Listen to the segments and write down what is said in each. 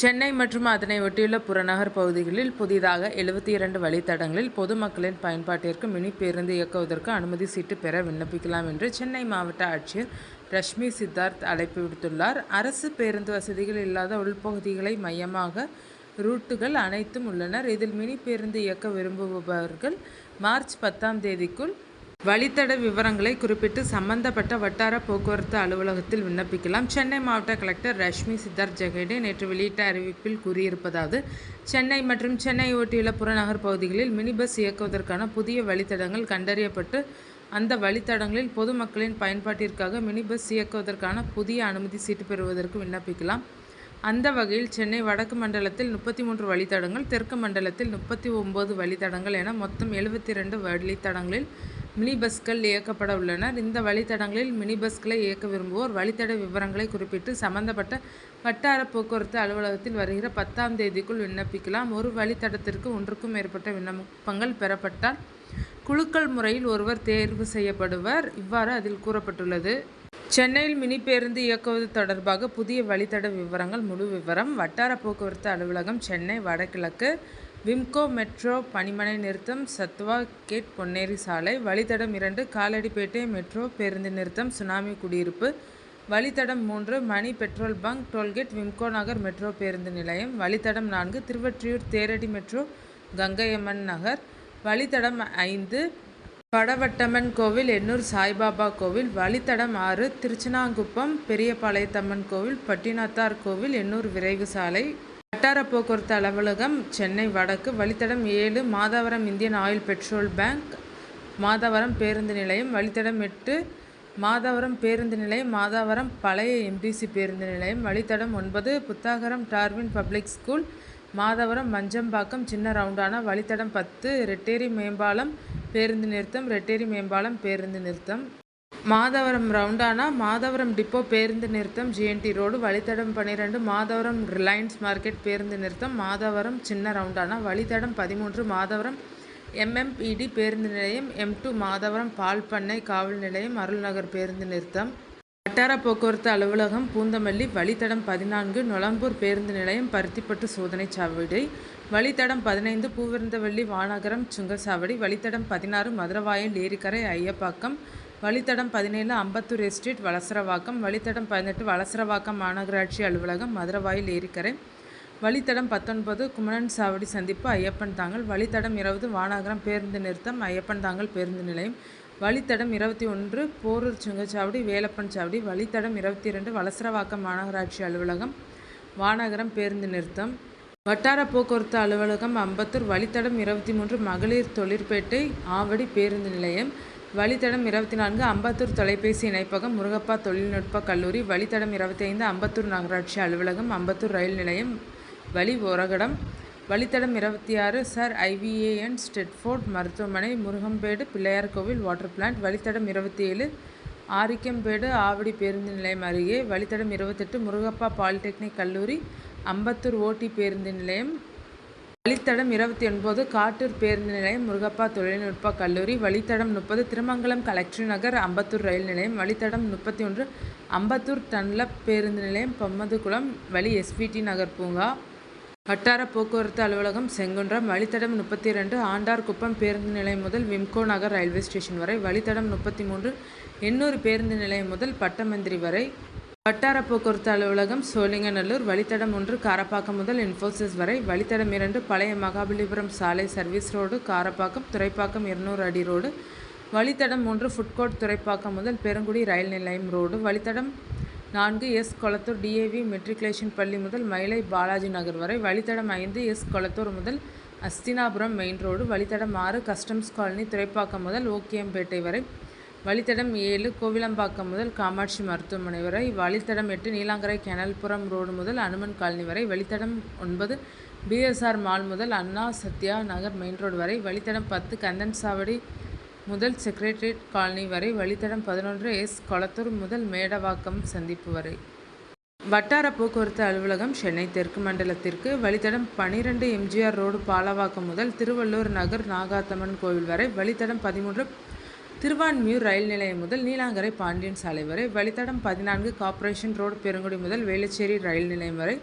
சென்னை மற்றும் அதனை ஒட்டியுள்ள புறநகர் பகுதிகளில் புதிதாக எழுபத்தி இரண்டு வழித்தடங்களில் பொதுமக்களின் பயன்பாட்டிற்கு மினி பேருந்து இயக்குவதற்கு அனுமதி சீட்டு பெற விண்ணப்பிக்கலாம் என்று சென்னை மாவட்ட ஆட்சியர் ரஷ்மி சித்தார்த் அழைப்பு விடுத்துள்ளார். அரசு பேருந்து வசதிகள் இல்லாத உள்பகுதிகளை மையமாக ரூட்டுகள் அனைத்தும் உள்ளனர். இதில் மினி பேருந்து இயக்க விரும்புபவர்கள் மார்ச் பத்தாம் தேதிக்குள் வழித்தட விவரங்களை குறிப்பிட்டு சம்பந்தப்பட்ட வட்டார போக்குவரத்து அலுவலகத்தில் விண்ணப்பிக்கலாம். சென்னை மாவட்ட கலெக்டர் ரஷ்மி சித்தார்த் ஜெகடே நேற்று வெளியிட்ட அறிவிப்பில் கூறியிருப்பதாவது சென்னை மற்றும் சென்னை ஒட்டியுள்ள புறநகர் பகுதிகளில் மினி பஸ் இயக்குவதற்கான புதிய வழித்தடங்கள் கண்டறியப்பட்டு அந்த வழித்தடங்களில் பொதுமக்களின் பயன்பாட்டிற்காக மினி பஸ் இயக்குவதற்கான புதிய அனுமதி சீட்டு பெறுவதற்கு விண்ணப்பிக்கலாம். அந்த வகையில் சென்னை வடக்கு மண்டலத்தில் முப்பத்தி மூன்று வழித்தடங்கள் தெற்கு மண்டலத்தில் முப்பத்தி ஒம்பது வழித்தடங்கள் என மொத்தம் எழுபத்தி ரெண்டு வழித்தடங்களில் மினி பஸ்கள் இயக்கப்பட உள்ளனர் இந்த வழித்தடங்களில் மினி பஸ்களை இயக்க விரும்புவோர் வழித்தட விவரங்களை குறிப்பிட்டு சம்பந்தப்பட்ட வட்டார போக்குவரத்து அலுவலகத்தில் வருகிற பத்தாம் தேதிக்குள் விண்ணப்பிக்கலாம். ஒரு வழித்தடத்திற்கு ஒன்றுக்கும் மேற்பட்ட விண்ணப்பங்கள் பெறப்பட்டால் குழுக்கள் முறையில் ஒருவர் தேர்வு செய்யப்படுவர். இவ்வாறு அதில் கூறப்பட்டுள்ளது. சென்னையில் மினி பேருந்து இயக்குவது தொடர்பாக புதிய வழித்தட விவரங்கள் முழு விவரம் வட்டார போக்குவரத்து அலுவலகம் சென்னை வடகிழக்கு விம்கோ மெட்ரோ பணிமனை நிறுத்தம் சத்வா கேட் பொன்னேரி சாலை வழித்தடம் இரண்டு காலடிப்பேட்டை மெட்ரோ பேருந்து நிறுத்தம் சுனாமி குடியிருப்பு வழித்தடம் மூன்று மணி petrol bunk toll gate Wimco Nagar metro பேருந்து நிலையம் வழித்தடம் நான்கு திருவற்றியூர் தேரடி மெட்ரோ கங்கையம்மன் நகர் வழித்தடம் ஐந்து படவட்டம்மன் கோவில் எண்ணூர் சாய்பாபா கோவில் வழித்தடம் ஆறு திருச்சினாங்குப்பம் பெரியபாளையத்தம்மன் கோவில் பட்டினத்தார் கோவில் எண்ணூர் விரைவு சாலை வட்டார போக்குவரத்து அலுவலகம் சென்னை வடக்கு வழித்தடம் ஏழு Madhavaram Indian oil petrol bank Madhavaram பேருந்து நிலையம் வழித்தடம் எட்டு மாதவரம் பேருந்து நிலையம் மாதவரம் பழைய எம்டிசி பேருந்து நிலையம் வழித்தடம் ஒன்பது Puthagaram Darwin public school Madhavaram Manjambakkam சின்ன ரவுண்டான வழித்தடம் பத்து ரெட்டேரி மேம்பாலம் பேருந்து நிறுத்தம் ரெட்டேரி மேம்பாலம் பேருந்து நிறுத்தம். மாதவரம் ரவுண்டானா மாதவரம் டிப்போ பேருந்து நிறுத்தம் ஜிஎன்டி ரோடு வழித்தடம் பன்னிரெண்டு மாதவரம் ரிலையன்ஸ் மார்க்கெட் பேருந்து நிறுத்தம் மாதவரம் சின்ன ரவுண்டானா வழித்தடம் பதிமூன்று மாதவரம் எம்எம்பிடி பேருந்து நிலையம் எம் டூ மாதவரம் பால் பண்ணை காவல் நிலையம் அருள்நகர் பேருந்து நிறுத்தம். வட்டார போக்குவரத்து அலுவலகம் பூந்தமல்லி வழித்தடம் பதினான்கு நொளம்பூர் பேருந்து நிலையம் பருத்திப்பட்டு சோதனை சாவடி. வழித்தடம் பதினைந்து பூவிருந்தவள்ளி வானகரம் சுங்கசாவடி வழித்தடம் பதினாறு மதுரவாயல் ஏரிக்கரை ஐயப்பாக்கம். வழித்தடம் பதினேழு அம்பத்தூர் எஸ்ட்ரீட் வளசரவாக்கம். வழித்தடம் பதினெட்டு வளசரவாக்கம் மாநகராட்சி அலுவலகம் மதுரவாயில் ஏரிக்கரை. வழித்தடம் பத்தொன்பது குமரன் சாவடி சந்திப்பு ஐயப்பன் தாங்கல். வழித்தடம் இருபது வானாகரம் பேருந்து நிறுத்தம் ஐயப்பன் தாங்கல் பேருந்து நிலையம். வழித்தடம் இருபத்தி ஒன்று போரூர் சுங்கச்சாவடி வேலப்பன் சாவடி. வழித்தடம் இருபத்தி இரண்டு வளசரவாக்கம் மாநகராட்சி அலுவலகம் வானகரம் பேருந்து நிறுத்தம். வட்டார போக்குவரத்து அலுவலகம் அம்பத்தூர். வழித்தடம் இருபத்தி மூன்று மகளிர் தொழிற்பேட்டை ஆவடி பேருந்து நிலையம். வழித்தடம் இருபத்தி நான்கு அம்பத்தூர் தொலைபேசி இணைப்பகம் முருகப்பா தொழில்நுட்ப கல்லூரி வழித்தடம் இருபத்தி ஐந்து அம்பத்தூர் நகராட்சி அலுவலகம் அம்பத்தூர் ரயில் நிலையம் வழி ஒரகடம் வழித்தடம் இருபத்தி ஆறு சார் ஐவிஏஎன் ஸ்டெட்ஃபோர்ட் மருத்துவமனை முருகம்பேடு பிள்ளையார் கோவில் வாட்டர் பிளான்ட். வழித்தடம் இருபத்தி ஏழு ஆரிக்கம்பேடு ஆவடி பேருந்து நிலையம் அருகே. வழித்தடம் இருபத்தெட்டு முருகப்பா பாலிடெக்னிக் கல்லூரி அம்பத்தூர் ஓட்டி பேருந்து நிலையம். வழித்தடம் இருபத்தி ஒன்பது காட்டூர் பேருந்து நிலையம் முருகப்பா தொழில்நுட்ப கல்லூரி வழித்தடம் முப்பது திருமங்கலம் கலெக்டர் நகர் அம்பத்தூர் ரயில் நிலையம் வழித்தடம் முப்பத்தி ஒன்று அம்பத்தூர் டன்லப் பேருந்து நிலையம் பம்மதுகுளம் வழி எஸ்பிடி நகர் பூங்கா. வட்டார போக்குவரத்து அலுவலகம் செங்குன்றம் வழித்தடம் முப்பத்தி ரெண்டு ஆண்டார்குப்பம் பேருந்து நிலையம் முதல் விம்கோ நகர் ரயில்வே ஸ்டேஷன் வரை வழித்தடம் முப்பத்தி மூன்று எண்ணூறு பேருந்து நிலையம் முதல் பட்டமந்திரி வரை. வட்டார போக்குவரத்து அலுவலகம் சோழிங்கநல்லூர் வழித்தடம் ஒன்று காரப்பாக்கம் முதல் இன்ஃபோசிஸ் வரை வழித்தடம் இரண்டு பழைய மகாபலிபுரம் சாலை சர்வீஸ் ரோடு காரப்பாக்கம் துறைப்பாக்கம் இருநூறு அடி ரோடு வழித்தடம் மூன்று ஃபுட்கோர்ட் துறைப்பாக்கம் முதல் பெருங்குடி ரயில் நிலையம் ரோடு வழித்தடம் நான்கு எஸ் கொளத்தூர் டிஏவி மெட்ரிகுலேஷன் பள்ளி முதல் மயிலை பாலாஜி நகர் வரை வழித்தடம் ஐந்து எஸ் கொளத்தூர் முதல் அஸ்தினாபுரம் மெயின் ரோடு வழித்தடம் ஆறு கஸ்டம்ஸ் காலனி துறைப்பாக்கம் முதல் ஓக்கியம்பேட்டை வரை வழித்தடம் ஏழு கோவிலம்பாக்கம் முதல் காமாட்சி மருத்துவமனை வரை வழித்தடம் எட்டு நீலாங்கரை கெனல்புரம் ரோடு முதல் அனுமன் காலனி வரை வழித்தடம் ஒன்பது பிஎஸ்ஆர் மால் முதல் அண்ணா சத்யா நகர் மெயின் ரோடு வரை வழித்தடம் பத்து கந்தன் சாவடி முதல் செக்ரட்டரியேட் காலனி வரை வழித்தடம் பதினொன்று எஸ். கொளத்தூர் முதல் மேடவாக்கம் சந்திப்பு வரை. வட்டார போக்குவரத்து அலுவலகம் சென்னை தெற்கு மண்டலத்திற்கு வழித்தடம் பனிரெண்டு எம்ஜிஆர் ரோடு பாலவாக்கம் முதல் திருவள்ளூர் நகர் நாகாத்தம்மன் கோவில் வரை வழித்தடம் பதிமூன்று திருவான்மியூர் ரயில் நிலையம் முதல் நீலாங்கரை பாண்டியன் சாலை வரை வழித்தடம் பதினான்கு கார்ப்பரேஷன் ரோடு பெருங்குடி முதல் வேளச்சேரி ரயில் நிலையம் வரை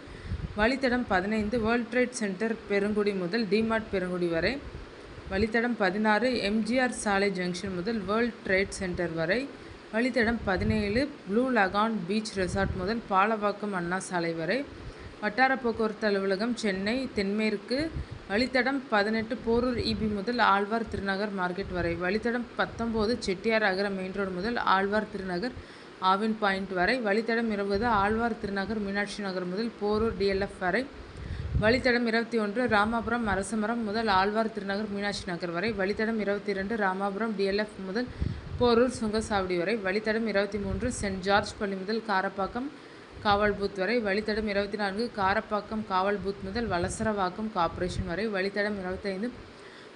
வழித்தடம் பதினைந்து வேர்ல்ட் ட்ரேட் சென்டர் பெருங்குடி முதல் டிமார்ட் பெருங்குடி வரை வழித்தடம் பதினாறு எம்ஜிஆர் சாலை ஜங்ஷன் முதல் வேர்ல்ட் ட்ரேட் சென்டர் வரை வழித்தடம் பதினேழு ப்ளூ லகான் பீச் ரெசார்ட் முதல் பாலவாக்கம் அண்ணா சாலை வரை வட்டார போக்குவரத்து அலுவலகம் சென்னை தென்மேற்கு வழித்தடம் பதினெட்டு போரூர் இபி முதல் ஆழ்வார் திருநகர் மார்க்கெட் வரை. வழித்தடம் பத்தொம்போது செட்டியார் அகர மெயின் ரோடு முதல் ஆழ்வார் திருநகர் ஆவின் பாயிண்ட் வரை. வழித்தடம் இருபது ஆழ்வார் திருநகர் மீனாட்சி நகர் முதல் போரூர் டிஎல்எஃப் வரை. வழித்தடம் இருபத்தி ஒன்று ராமாபுரம் அரசமரம் முதல் ஆழ்வார் திருநகர் மீனாட்சி நகர் வரை. வழித்தடம் இருபத்தி இரண்டு ராமாபுரம் டிஎல்எஃப் முதல் போரூர் சுங்கசாவடி வரை. வழித்தடம் இருபத்தி மூன்று சென்ட் ஜார்ஜ் பள்ளி முதல் காரப்பாக்கம் காவல் பூத் வரை வழித்தடம் இருபத்தி நான்கு காரப்பாக்கம் காவல் பூத் முதல் வலசரவாக்கம் கார்ப்பரேஷன் வரை வழித்தடம் இருபத்தைந்து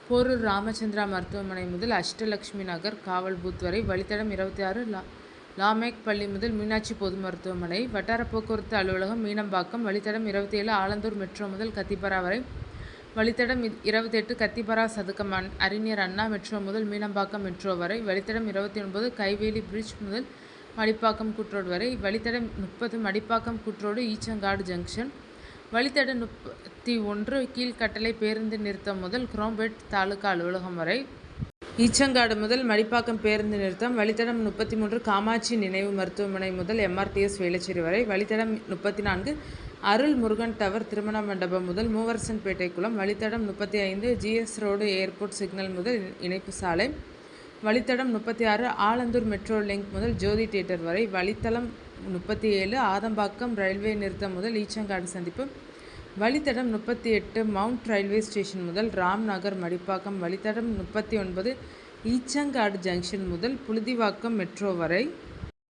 போரூர் ராமச்சந்திரா மருத்துவமனை முதல் அஷ்டலக்ஷ்மி நகர் காவல் பூத் வரை வழித்தடம் இருபத்தி ஆறு லா லாமேக் பள்ளி முதல் மீனாட்சி பொது மருத்துவமனை வட்டார போக்குவரத்து அலுவலகம் மீனம்பாக்கம் வழித்தடம் இருபத்தி ஏழு ஆலந்தூர் மெட்ரோ முதல் கத்திப்பரா வரை வழித்தடம் இருபத்தெட்டு கத்திப்பரா சதுக்கம் அறிஞர் அண்ணா மெட்ரோ முதல் மீனம்பாக்கம் மெட்ரோ வரை வழித்தடம் இருபத்தி ஒன்பது கைவேலி பிரிட்ஜ் முதல் மடிப்பாக்கம் கூட்ரோடு வரை வழித்தடம் முப்பது மடிப்பாக்கம் கூட்ரோடு ஈச்சங்காடு ஜங்ஷன். வழித்தட முப்பத்தி ஒன்று கீழ்கட்டளை பேருந்து நிறுத்தம் முதல் குரோம்பேட் தாலுகா அலுவலகம் வரை. ஈச்சங்காடு முதல் மடிப்பாக்கம் பேருந்து நிறுத்தம் வழித்தடம் முப்பத்தி மூன்று காமாட்சி நினைவு மருத்துவமனை முதல் எம்ஆர்டிஎஸ் வேளச்சேரி வரை. வழித்தடம் முப்பத்தி நான்கு அருள் முருகன் டவர் திருமண மண்டபம் முதல் மூவரசன்பேட்டை குளம். வழித்தடம் முப்பத்தி ஐந்து ஜிஎஸ் ரோடு ஏர்போர்ட் சிக்னல் முதல் இணைப்பு சாலை. வழித்தடம் முப்பத்தி ஆறு ஆலந்தூர் மெட்ரோ லிங்க் முதல் ஜோதி தியேட்டர் வரை வழித்தடம் முப்பத்தி ஏழு ஆதம்பாக்கம் ரயில்வே நிறுத்தம் முதல் ஈச்சங்காடு சந்திப்பு. வழித்தடம் முப்பத்தி எட்டு மவுண்ட் ரயில்வே ஸ்டேஷன் முதல் ராம்நகர் மடிப்பாக்கம். வழித்தடம் முப்பத்தி ஒன்பது ஈச்சங்காடு ஜங்ஷன் முதல் புழுதிவாக்கம் மெட்ரோ வரை